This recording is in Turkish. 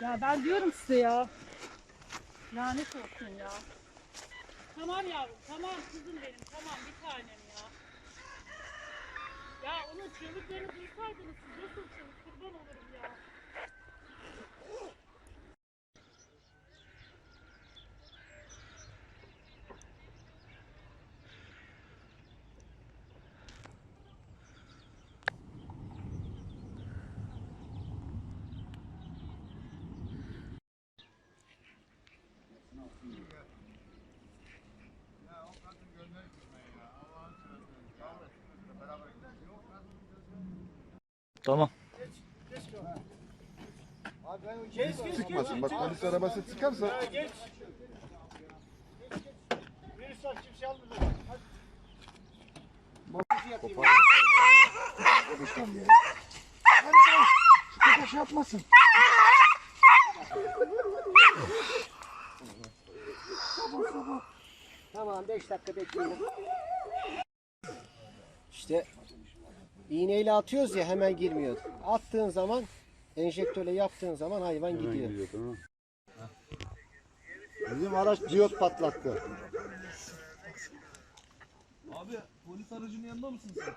Ya ben diyorum size ya. Lanet olsun ya. Tamam yavrum, tamam kızım benim, tamam bir tanem ya. Ya onun çığlıklarını duysaydınız siz nasılsınız kurban olurum ya. Tamam. Çıkmasın. Bak polis arabası çıkarsa Köpek şey yapmasın. Tamam 5 dakika bekleyelim. İşte iğneyle atıyoruz ya hemen girmiyor. Attığın zaman enjektörle yaptığın zaman hayvan gidiyor. Bizim araç diyot patlattı. Abi polis aracının yanında mısın sen?